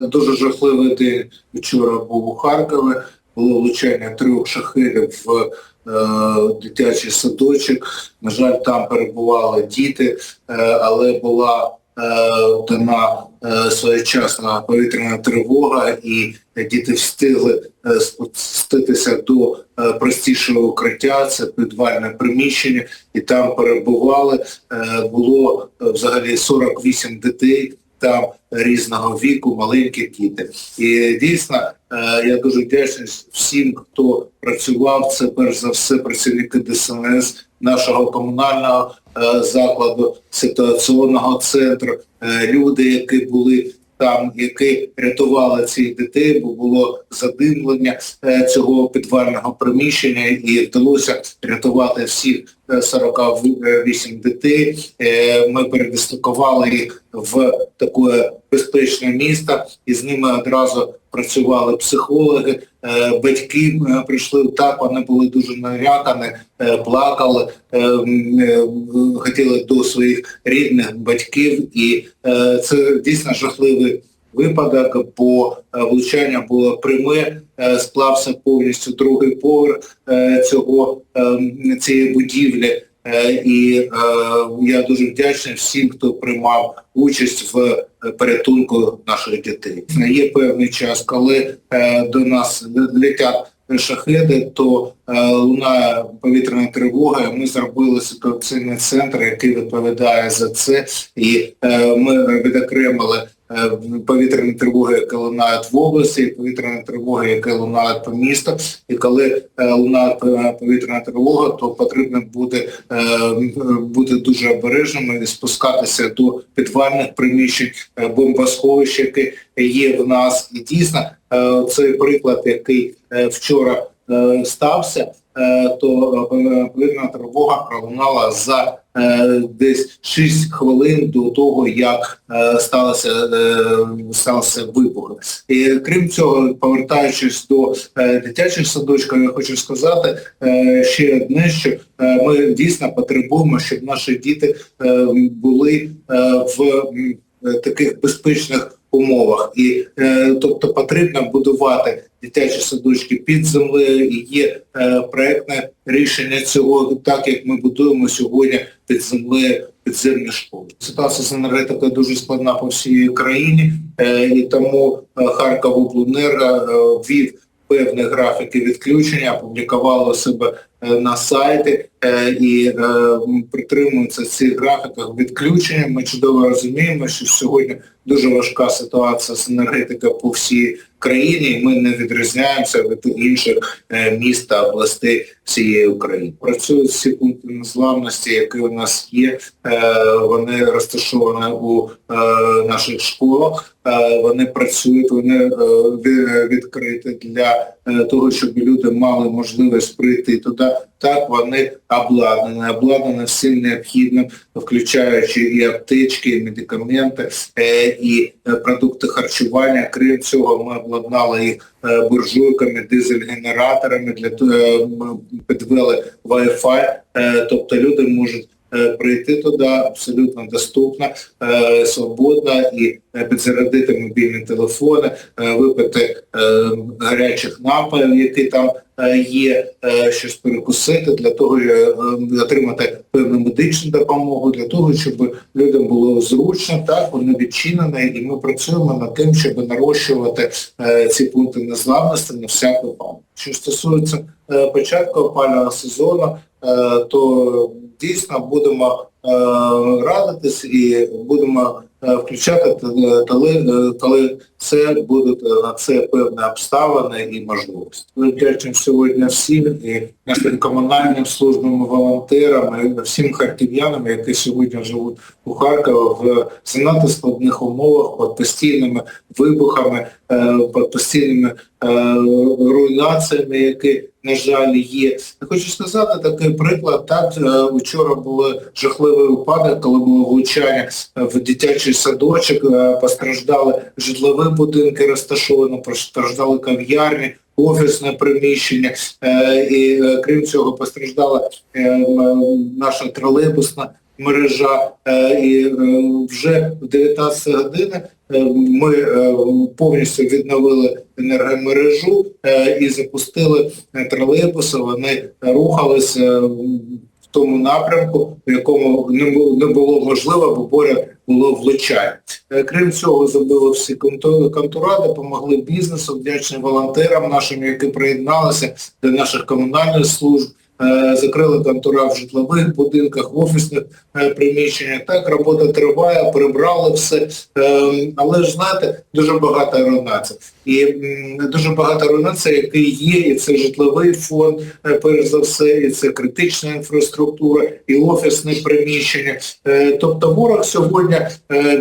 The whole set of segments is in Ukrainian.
Дуже жахливий день вчора був у Харкові. Було влучання трьох шахедів в е, дитячий садочок. На жаль, там перебували діти, е, але була е, дана е, своєчасна повітряна тривога, і діти встигли е, спуститися до е, простішого укриття, це підвальне приміщення, і там перебували. Е, було е, взагалі 48 дітей там різного віку, маленькі діти. І дійсно, е, я дуже вдячний всім, хто працював. Це перш за все працівники ДСНС, нашого комунального е, закладу, ситуаційного центру, е, люди, які були там, які рятували цих дітей, бо було задимлення цього підвального приміщення і вдалося рятувати всіх 48 дітей. Е, Ми передислокували їх в таке безпечне місто і з ними одразу працювали психологи, Е, батьки е, прийшли так, вони були дуже налякані, е, плакали, е, е, хотіли до своїх рідних батьків і е, це дійсно жахливий випадок, бо е, влучання було пряме, е, склався повністю другий поверх е, цього е, цієї будівлі. І я дуже вдячний всім, хто приймав участь в порятунку наших дітей. Є певний час, коли до нас летять шахеди, то лунає повітряна тривога. Ми зробили ситуаційний центр, який відповідає за це, і ми відокремили повітряні тривоги, які лунають в області, повітряні тривоги, які лунають по місту. І коли е, лунає е, повітряна тривога, то потрібно буде е, бути дуже обережними і спускатися до підвальних приміщень, е, бомбосховищ, які є в нас. І дійсно, е, цей приклад, який е, вчора е, стався, е, то е, повітряна тривога пролунала за е, десь 6 хвилин до того, як е, сталося, е, стався вибух. І крім цього, повертаючись до е, дитячих садочків, я хочу сказати е, ще одне, що е, ми дійсно потребуємо, щоб наші діти е, були е, в е, таких безпечних умовах. І е, тобто потрібно будувати дитячі садочки під землею і є е, проектне рішення цього, так як ми будуємо сьогодні під землею підземні школи. Ситуація з енергетикою дуже складна по всій країні, е, і тому е, Харковобленерго е, ввів певні графіки відключення, опублікували себе е, на сайті е, і е, притримуються цих графіках відключення. Ми чудово розуміємо, що сьогодні дуже важка ситуація з енергетикою по всій країні, і ми не відрізняємося від інших міст та областей всієї України. Працюють всі пункти незламності, які у нас є. Е, Вони розташовані у е, наших школах. Е, Вони працюють, вони відкриті для того, щоб люди мали можливість прийти туди. Так, вони обладнані, обладнані всім необхідним, включаючи і аптечки, і медикаменти, і продукти харчування. Крім цього, ми обладнали їх буржуйками, дизель-генераторами, для е, підвели Wi-Fi, е, тобто люди можуть е, прийти туди абсолютно доступно, е, свободно і е, підзарядити мобільні телефони, е, випити е, гарячих напоїв, які там е, є, е, щось перекусити для того, е, е, отримати певну медичну допомогу, для того, щоб людям було зручно, так, вони відчинені, і ми працюємо над тим, щоб нарощувати е, ці пункти незламності на всяку пам'ять. Що стосується е, початку опалювального сезону, е, то дійсно будемо е, радитись і будемо е, включати, коли, е, коли це будуть е, на це певні обставини і можливості. Ми вдячні сьогодні всім і нашим комунальним службам, волонтерам, і всім харків'янам, які сьогодні живуть у Харкові в занадто складних умовах під постійними вибухами, е, під постійними е, руйнаціями, які, на жаль, є. Я хочу сказати такий приклад. Так, вчора був жахливий випадок, коли було влучання в дитячий садочок, постраждали житлові будинки розташовані, постраждали кав'ярні, офісне приміщення, е, і е, крім цього постраждала е, наша тролейбусна мережа, і вже в 19 години ми повністю відновили енергомережу і запустили тролейбуси. Вони рухалися е, в тому напрямку, в якому не було можливо, бо поряд було влучання. Е, Крім цього, зробили всі конту- контура, допомогли бізнесу, вдячні волонтерам нашим, які приєдналися до наших комунальних служб. Е, Закрили контура в житлових будинках, в офісних е, приміщеннях. Так, робота триває, прибрали все. Е, Але ж знаєте, дуже багато руйнацій. І дуже багато руйнацій, які є, і це житловий фонд, е, перш за все, і це критична інфраструктура, і офісне приміщення. Тобто ворог сьогодні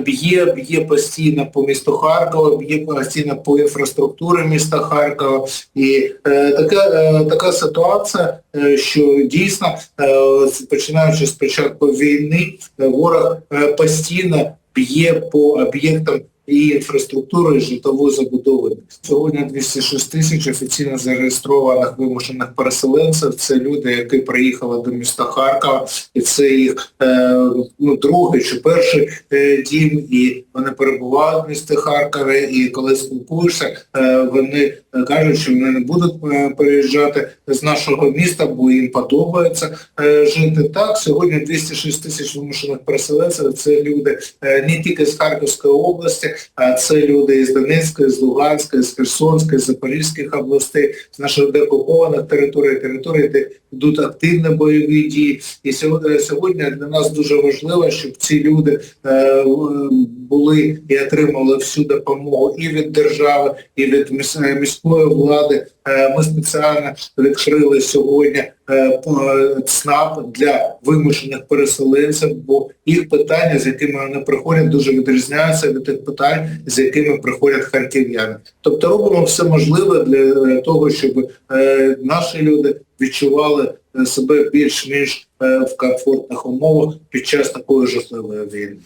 б'є, б'є постійно по місту Харкова, б'є постійно по інфраструктурі міста Харкова. І така, така ситуація, що дійсно, е, починаючи з початку війни, ворог е, постійно б'є по об'єктам і інфраструктури, житлової забудови. Сьогодні 206 тисяч офіційно зареєстрованих вимушених переселенців. Це люди, які приїхали до міста Харкова, і це їх е, ну, другий чи перший е, дім, і вони перебувають в місті Харкові, і коли спілкуєшся, е, вони кажуть, що вони не будуть переїжджати з нашого міста, бо їм подобається жити. Так, сьогодні 206 тисяч вимушених переселенців, це люди не тільки з Харківської області, це люди із Донецької, з Луганської, з Херсонської, з Запорізьких областей, з наших деокупованих територій, територій, де йдуть активні бойові дії. І сьогодні, сьогодні для нас дуже важливо, щоб ці люди е, були і отримали всю допомогу і від держави, і від е, міської влади. Е, Ми спеціально відкрили сьогодні е, ЦНАП для вимушених переселенців, бо їх питання, з якими вони приходять, дуже відрізняються від тих питань, з якими приходять харків'яни. Тобто робимо все можливе для е, того, щоб е, наші люди відчували е, себе більш-менш е, в комфортних умовах під час такої жахливої війни.